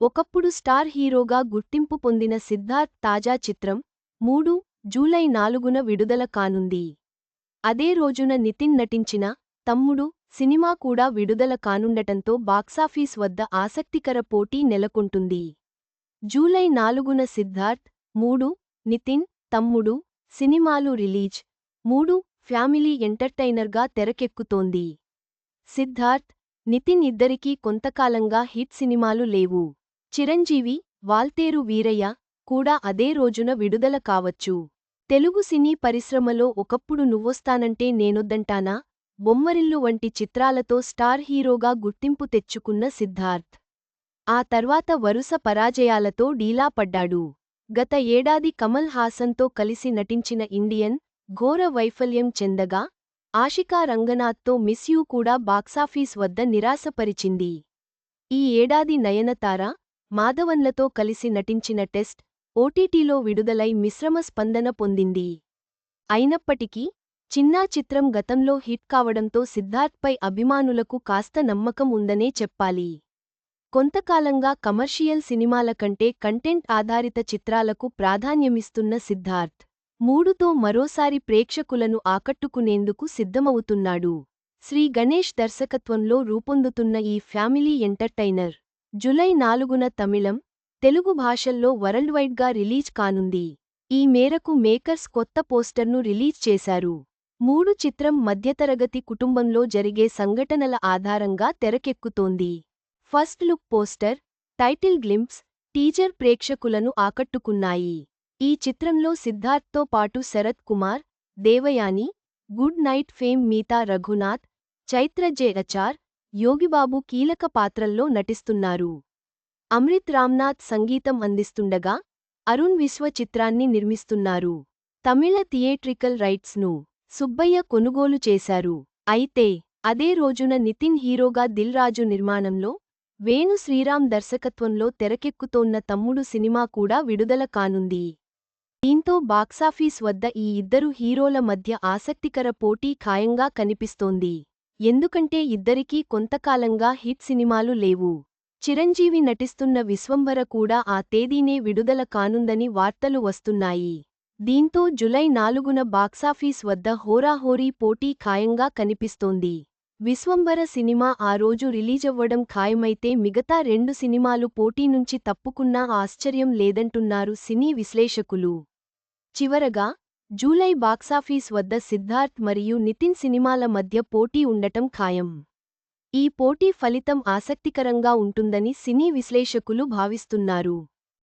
ఒకప్పుడు స్టార్ హీరోగా గుర్తింపు పొందిన సిద్ధార్థ్ తాజా చిత్రం మూడు జూలై నాలుగున విడుదల కానుంది. అదే రోజున నితిన్ నటించిన తమ్ముడు సినిమా కూడా విడుదల కానుండటంతో బాక్సాఫీస్ వద్ద ఆసక్తికర పోటీ నెలకొంటుంది. జూలై నాలుగున సిద్ధార్థ్ మూడు నితిన్ తమ్ముడు సినిమాలు రిలీజ్ మూడు ఫ్యామిలీ ఎంటర్టైనర్గా తెరకెక్కుతోంది. సిద్ధార్థ్ నితిన్ ఇద్దరికీ కొంతకాలంగా హిట్ సినిమాలు లేవు. చిరంజీవి వాల్తేరు వీరయ్య కూడా అదే రోజున విడుదల కావచ్చు. తెలుగు సినీ పరిశ్రమలో ఒకప్పుడు నువ్వొస్తానంటే నేనొద్దంటానా? బొమ్మరిల్లు వంటి చిత్రాలతో స్టార్ హీరోగా గుర్తింపు తెచ్చుకున్న సిద్ధార్థ్. ఆ తర్వాత వరుస పరాజయాలతో డీలా పడ్డాడు. గత ఏడాది కమల్ హాసన్తో కలిసి నటించిన ఇండియన్ ఘోర వైఫల్యం చెందగా ఆషికా రంగనాథ్తో మిస్ యూ కూడా బాక్సాఫీస్ వద్ద నిరాశపరిచింది. ఈ ఏడాది నయనతార మాధవన్లతో కలిసి నటించిన టెస్ట్ ఓటీటీలో విడుదలై మిశ్రమ స్పందన పొందింది. అయినప్పటికీ చిన్నా చిత్రం గతంలో హిట్ కావడంతో సిద్ధార్థ్పై అభిమానులకు కాస్త నమ్మకం ఉందనే చెప్పాలి. కొంతకాలంగా కమర్షియల్ సినిమాల కంటే కంటెంట్ ఆధారిత చిత్రాలకు ప్రాధాన్యమిస్తున్న సిద్ధార్థ్ మూడుతో మరోసారి ప్రేక్షకులను ఆకట్టుకునేందుకు సిద్ధమవుతున్నాడు. శ్రీ గణేష్ దర్శకత్వంలో రూపొందుతున్న ఈ ఫ్యామిలీ ఎంటర్టైనర్ జులై నాలుగున తమిళం తెలుగు భాషల్లో వరల్డ్ వైడ్గా రిలీజ్ కానుంది. ఈ మేరకు మేకర్స్ కొత్త పోస్టర్ను రిలీజ్ చేశారు. మూడు చిత్రం మధ్యతరగతి కుటుంబంలో జరిగే సంఘటనల ఆధారంగా తెరకెక్కుతోంది. First look poster title glimpse teaser ప్రేక్షకులను ఆకట్టుకున్నాయి. ఈ చిత్రంలో సిద్ధార్థ్తో పాటు Sarath Kumar Devayani good night fame Meetha Raghunath Chaitra J Achar Yogibabu కీలక పాత్రల్లో నటిస్తున్నారు. అమృత్ రామ్నాథ్ సంగీతం అందిస్తుండగా అరుణ్ విశ్వ చిత్రాన్ని నిర్మిస్తున్నారు. తమిళ థియేట్రికల్ రైట్స్ను సుబ్బయ్య కొనుగోలు చేశారు. అయితే అదే రోజున నితిన్ హీరోగా దిల్ రాజు నిర్మాణంలో వేణు శ్రీరామ్ దర్శకత్వంలో తెరకెక్కుతోన్న తమ్ముడు సినిమా కూడా విడుదల కానుంది. దీంతో బాక్సాఫీస్ వద్ద ఈ ఇద్దరు హీరోల మధ్య ఆసక్తికర పోటీ ఖాయంగా కనిపిస్తోంది. ఎందుకంటే ఇద్దరికీ కొంతకాలంగా హిట్ సినిమాలు లేవు. చిరంజీవి నటిస్తున్న విశ్వంబర కూడా ఆ తేదీనే విడుదల కానుందని వార్తలు వస్తున్నాయి. దీంతో జులై నాలుగున బాక్సాఫీస్ వద్ద హోరాహోరీ పోటీ ఖాయంగా కనిపిస్తోంది. విశ్వంబర సినిమా ఆ రోజు రిలీజవ్వడం ఖాయమైతే మిగతా రెండు సినిమాలు పోటీ నుంచి తప్పుకున్నా ఆశ్చర్యం లేదంటున్నారు సినీ విశ్లేషకులు. చివరగా జూలై బాక్సాఫీస్ వద్ద సిద్ధార్థ్ మరియు నితిన్ సినిమాల మధ్య పోటీ ఉండటం ఖాయం. ఈ పోటీ ఫలితం ఆసక్తికరంగా ఉంటుందని సినీ విశ్లేషకులు భావిస్తున్నారు.